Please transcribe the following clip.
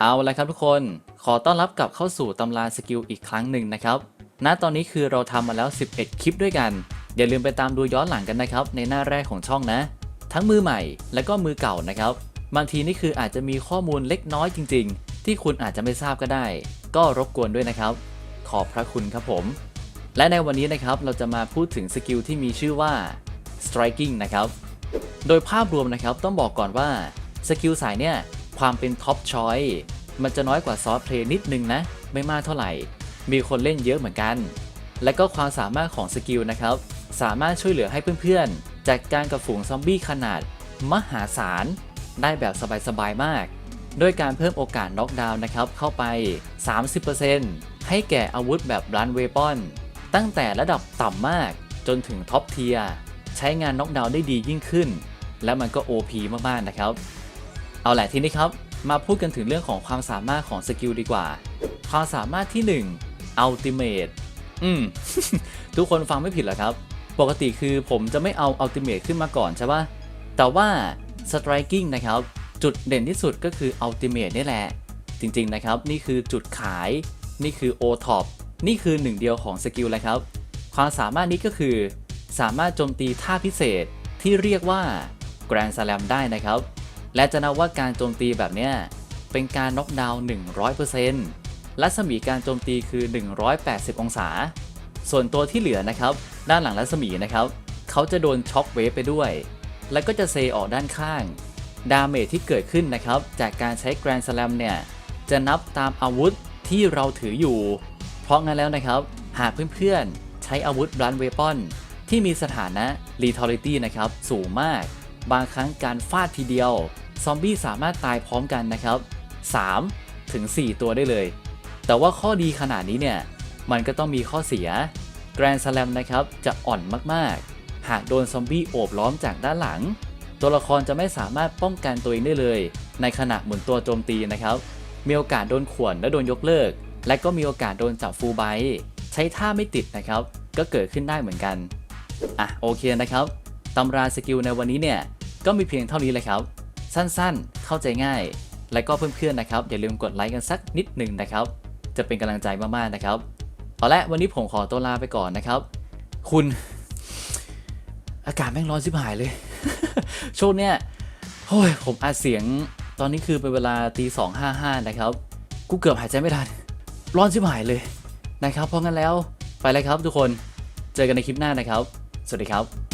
เอาละครับทุกคนขอต้อนรับกลับเข้าสู่ตำราสกิลอีกครั้งหนึ่งนะครับณตอนนี้คือเราทำมาแล้ว 11 คลิปด้วยกัน อย่าลืมไปตามดูย้อนหลังกันนะครับ ในหน้าแรกของช่องนะ ทั้งมือใหม่และก็มือเก่านะครับ บางทีนี่คืออาจจะมีข้อมูลเล็กน้อยจริง ๆ ที่คุณอาจจะไม่ทราบก็ได้ ก็รบกวนด้วยนะครับ ขอบพระคุณครับผม และในวันนี้นะครับเราจะมาพูดถึงสกิลที่มีชื่อว่า striking นะครับ โดยภาพรวมนะครับต้องบอกก่อนว่าสกิลสายเนี่ย ความเป็นท็อปชอยมันจะน้อยกว่าซอฟต์เพลย์นิดนึงนะ ไม่มากเท่าไหร่ มีคนเล่นเยอะเหมือนกัน และก็ความสามารถของสกิลนะครับ สามารถช่วยเหลือให้เพื่อนๆ จัดการกับฝูงซอมบี้ขนาด มหาศาล ได้แบบสบายๆมากด้วยการเพิ่มโอกาสน็อกดาวน์นะครับ เข้าไป 30%ให้แก่อาวุธแบบรันเวปอน ตั้งแต่ระดับต่ำมากจนถึงท็อปเทียร์ใช้งานน็อกดาวน์ได้ดียิ่งขึ้น และมันก็ OP มากๆนะครับ เอาแหละทีนี้ครับ มาพูดกันถึงเรื่องของความสามารถของสกิลดีกว่า ความสามารถที่ 1 Ultimate อืม ทุกคนฟังไม่ผิดเหรอครับ ปกติคือผมจะไม่เอา Ultimate ขึ้นมาก่อนใช่ปะแต่ว่า Striking นะครับ จุดเด่นที่สุดก็คือ Ultimate นี่แหละ จริงๆนะครับ นี่คือจุดขาย นี่คือ O-Top นี่คือหนึ่งเดียวของสกิลเลยครับ ความสามารถนี้ก็คือ สามารถโจมตีท่าพิเศษที่เรียกว่า Grand Slam ได้นะครับ และจะนับว่าการโจมตีแบบเนี้ยเป็นการน็อกดาวน์100%รัศมีการโจมตีคือ 180 องศา ส่วนตัวที่เหลือนะครับ ด้านหลังรัศมีนะครับ เขาจะโดนช็อคเวฟไปด้วย แล้วก็จะเซออกด้านข้าง ดาเมจที่เกิดขึ้นนะครับ จากการใช้ Grand Slam เนี่ย จะนับตามอาวุธที่เราถืออยู่ เพราะงั้นแล้วนะครับ หากเพื่อนๆ ใช้อาวุธ Blunt Weapon ที่มีสถานะ Lethality นะครับ สูงมาก บางครั้งการฟาดทีเดียว ซอมบี้สามารถตายพร้อมกันนะครับ3ถึง4ตัวได้เลย แต่ว่าข้อดีขนาดนี้เนี่ย มันก็ต้องมีข้อเสีย Grand Slam นะครับจะอ่อนมากๆ หากโดนซอมบี้โอบล้อมจากด้านหลัง ตัวละครจะไม่สามารถป้องกันตัวเองได้เลย ในขณะหมุนตัวโจมตีนะครับ มีโอกาสโดนข่วนและโดนยกเลิก และก็มีโอกาสโดนจับฟูลไบต์ใช้ท่าไม่ติดนะครับ ก็เกิดขึ้นได้เหมือนกัน อะโอเคนะครับตำราสกิลในวันนี้เนี่ย ก็มีเพียงเท่านี้เลยครับ สั้นๆ เข้าใจง่าย และก็เพื่อนๆนะครับอย่าลืมกดไลค์กันสักนิดหนึ่งนะครับ จะเป็นกำลังใจมากๆนะครับเอาละวันนี้ผมขอตัวลาไปก่อนนะครับ คุณ อากาศแม่งร้อนชิบหายเลย ช่วงเนี้ยโอ้ยผมอัดเสียงตอนนี้คือเป็นเวลาตีสองห้าห้านะครับ กูเกือบหายใจไม่ทัน ร้อนชิบหายเลยนะครับ เพราะงั้นแล้วไปเลยครับทุกคน เจอกันในคลิปหน้านะครับ สวัสดีครับ